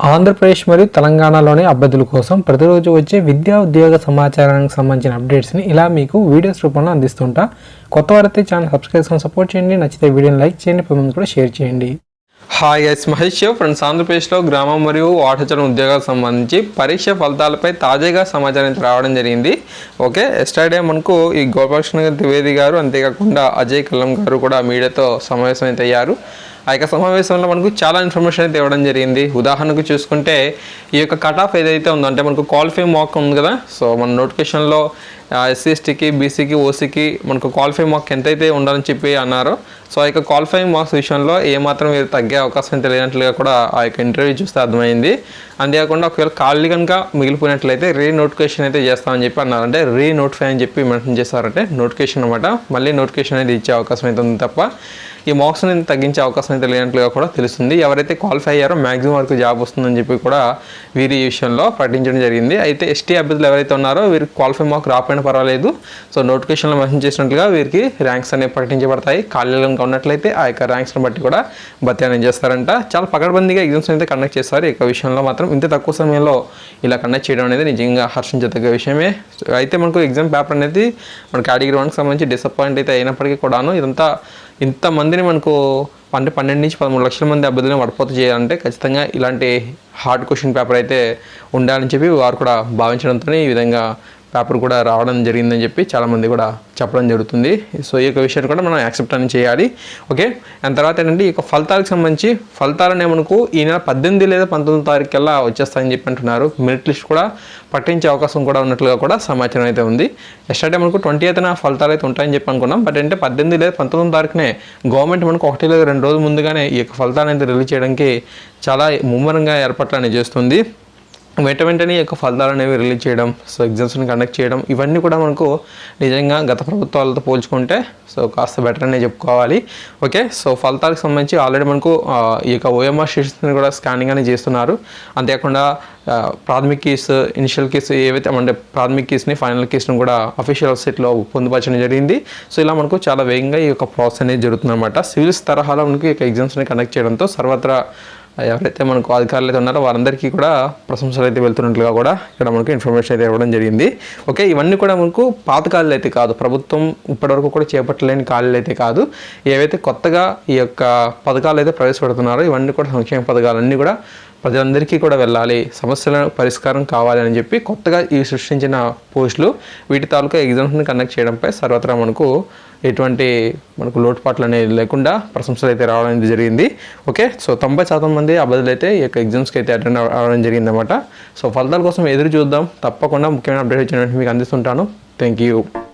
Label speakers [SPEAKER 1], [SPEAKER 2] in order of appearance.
[SPEAKER 1] ఆంధ్రప్రదేశ్ మరియు తెలంగాణలోని అభ్యర్థుల కోసం ప్రతిరోజు వచ్చే విద్యా ఉద్యోగ సమాచారానికి సంబంధించిన అప్డేట్స్ని ఇలా మీకు వీడియోస్ రూపంలో అందిస్తుంటా. కొత్త వారైతే ఛానల్ సబ్స్క్రైబ్ సపోర్ట్ చేయండి. నచ్చితే వీడియోని లైక్ చేయండి. పది కూడా షేర్ చేయండి. హాయ్ ఎస్ మహేష్ ఫ్రెండ్స్ ఆంధ్రప్రదేశ్లో గ్రామం మరియు వాటచలం ఉద్యోగాలకు సంబంధించి పరీక్ష ఫలితాలపై తాజాగా సమాచారం అయితే రావడం జరిగింది. ఓకే ఎస్టర్డే మనకు ఈ గోపాలకృష్ణ ద్వివేది గారు అంతేకాకుండా అజయ్ కల్లం గారు కూడా మీడియాతో సమావేశం అయితే అయ్యారు. ఆ యొక్క సమావేశంలో మనకు చాలా ఇన్ఫర్మేషన్ అయితే ఇవ్వడం జరిగింది. ఉదాహరణకు చూసుకుంటే ఈ యొక్క కట్ ఆఫ్ ఏదైతే ఉందో అంటే మనకు క్వాలిఫై మాక్ ఉంది కదా సో మన నోటిఫికేషన్లో ఎస్సీ ఎస్టీకి బీసీకి ఓసీకి మనకు క్వాలిఫై మార్క్ ఎంతైతే ఉండాలని చెప్పి అన్నారో. సో ఆ యొక్క క్వాలిఫైయింగ్ మార్క్స్ విషయంలో ఏమాత్రం మీరు తగ్గే అవకాశం తెలియనట్లుగా కూడా ఆ యొక్క ఇంటర్వ్యూ చూస్తే అర్థమైంది. అంతేకాకుండా ఒకవేళ ఖాళీ కనుక మిగిలిపోయినట్లయితే రీ నోటిఫికేషన్ అయితే చేస్తామని చెప్పి అన్నారు. అంటే రీ నోటిఫై అని చెప్పి మెన్షన్ చేశారంటే నోటిఫికేషన్ అనమాట మళ్ళీ నోటిఫికేషన్ అనేది ఇచ్చే అవకాశం అయితే ఉంది తప్ప ఈ మార్క్స్ని తగ్గించే అవకాశం అయితే లేనట్లుగా కూడా తెలుస్తుంది. ఎవరైతే క్వాలిఫై అయ్యారో మ్యాక్సిమం వరకు జాబ్ వస్తుందని చెప్పి కూడా వీరి ఈ విషయంలో ప్రకటించడం జరిగింది. అయితే ఎస్టీ అభ్యర్థులు ఎవరైతే ఉన్నారో వీరికి క్వాలిఫై మార్క్ రాకపోయినా పర్వాలేదు. సో నోటిఫికేషన్లో మెన్షన్ చేసినట్లుగా వీరికి ర్యాంక్స్ అనేవి ప్రకటించబడతాయి. ఖాళీలు కనుక ఉన్నట్లయితే ఆ యొక్క ర్యాంక్స్ని బట్టి కూడా భర్తీ అనేది చేస్తారంట. చాలా పకడ్బందీగా ఎగ్జామ్స్ అయితే కండక్ట్ చేస్తారు. ఈ యొక్క విషయంలో మాత్రం ఇంత తక్కువ సమయంలో ఇలా కండక్ట్ చేయడం అనేది నిజంగా హర్షించదగ్గ విషయమే. అయితే మనకు ఎగ్జామ్ పేపర్ అనేది మన కేటగిరీ వన్కి సంబంధించి డిసప్పాయింట్ అయితే అయినప్పటికీ కూడాను ఇదంతా ఇంతమందిని మనకు అంటే పన్నెండు నుంచి పదమూడు లక్షల మంది అభ్యర్థులను వడపోత చేయాలంటే ఖచ్చితంగా ఇలాంటి హార్డ్ క్వశ్చన్ పేపర్ అయితే ఉండాలని చెప్పి వారు కూడా భావించడంతో ఈ విధంగా పేపర్ కూడా రావడం జరిగిందని చెప్పి చాలామంది కూడా చెప్పడం జరుగుతుంది. సో ఈ యొక్క విషయాన్ని కూడా మనం యాక్సెప్ట్ అని చేయాలి. ఓకే? అండ్ తర్వాత ఏంటంటే ఈ యొక్క ఫలితాలకు సంబంధించి ఫలితాలనే మనకు ఈ నెల పద్దెనిమిది లేదా పంతొమ్మిది తారీఖు కల్లా వచ్చేస్తాయని చెప్పి అంటున్నారు. మెరిట్ లిస్ట్ కూడా పట్టించే అవకాశం కూడా ఉన్నట్లుగా కూడా సమాచారం అయితే ఉంది. ఎస్టర్డే మనకు ట్వంటీ ఎయిత్న ఫలితాలు అయితే ఉంటాయని చెప్పి అనుకున్నాం. బట్ అంటే పద్దెనిమిది లేదా పంతొమ్మిది తారీఖునే గవర్నమెంట్ మనకు ఒకటి లేదా రెండు రోజుల ముందుగానే ఈ యొక్క ఫలితాలు అయితే రిలీజ్ చేయడానికి చాలా ముమ్మరంగా ఏర్పాట్లు అనేది చేస్తుంది. వెంట వెంటనే యొక్క ఫలితాలు అనేవి రిలీజ్ చేయడం సో ఎగ్జామ్స్ని కండక్ట్ చేయడం ఇవన్నీ కూడా మనకు నిజంగా గత ప్రభుత్వాలతో పోల్చుకుంటే సో కాస్త బెటర్ అనే చెప్పుకోవాలి. ఓకే? సో ఫలితాలకు సంబంధించి ఆల్రెడీ మనకు ఈ యొక్క ఓఎంఆర్ షీట్స్ని కూడా స్కానింగ్ అనేది చేస్తున్నారు. అంతేకాకుండా ప్రాథమిక కీస్ ఇనిషియల్ కీస్ ఏవైతే అంటే ప్రాథమిక కీస్ని ఫైనల్ కీస్ని కూడా అఫీషియల్ వెబ్సైట్లో పొందుపరచడం జరిగింది. సో ఇలా మనకు చాలా వేగంగా ఈ యొక్క ప్రాసెస్ అనేది జరుగుతుంది అనమాట సివిల్స్ తరహాలో మనకు ఈ యొక్క ఎగ్జామ్స్ని కండక్ట్ చేయడంతో సర్వత్రా ఎవరైతే మనకు అధికారులు అయితే ఉన్నారో వారందరికీ కూడా ప్రశంసలు అయితే వెళ్తున్నట్లుగా కూడా ఇక్కడ మనకు ఇన్ఫర్మేషన్ అయితే ఇవ్వడం జరిగింది. ఓకే ఇవన్నీ కూడా మనకు పాత అయితే కాదు ప్రభుత్వం ఇప్పటివరకు కూడా చేపట్టలేని ఖాళీలు అయితే కాదు. ఏవైతే కొత్తగా ఈ యొక్క పథకాలు అయితే ప్రవేశపెడుతున్నారో ఇవన్నీ కూడా సంక్షేమ పథకాలన్నీ కూడా ప్రజలందరికీ కూడా వెళ్ళాలి సమస్యల పరిష్కారం కావాలి అని చెప్పి కొత్తగా ఈ సృష్టించిన పోస్టులు వీటి తాలూకా ఎగ్జామ్స్ని కండక్ట్ చేయడంపై సర్వత్రా మనకు ఎటువంటి మనకు లోటుపాట్లు అనేది లేకుండా ప్రశంసలు అయితే రావడం అనేది జరిగింది. ఓకే? సో తొంభై శాతం మంది అభ్యర్థులు అయితే ఈ యొక్క ఎగ్జామ్స్కి అయితే అటెండ్ అవ్వడం జరిగిందన్నమాట. సో ఫలితాల కోసం ఎదురు చూద్దాం. తప్పకుండా ముఖ్యమైన అప్డేట్ వచ్చినట్టు మీకు అందిస్తుంటాను. Thank you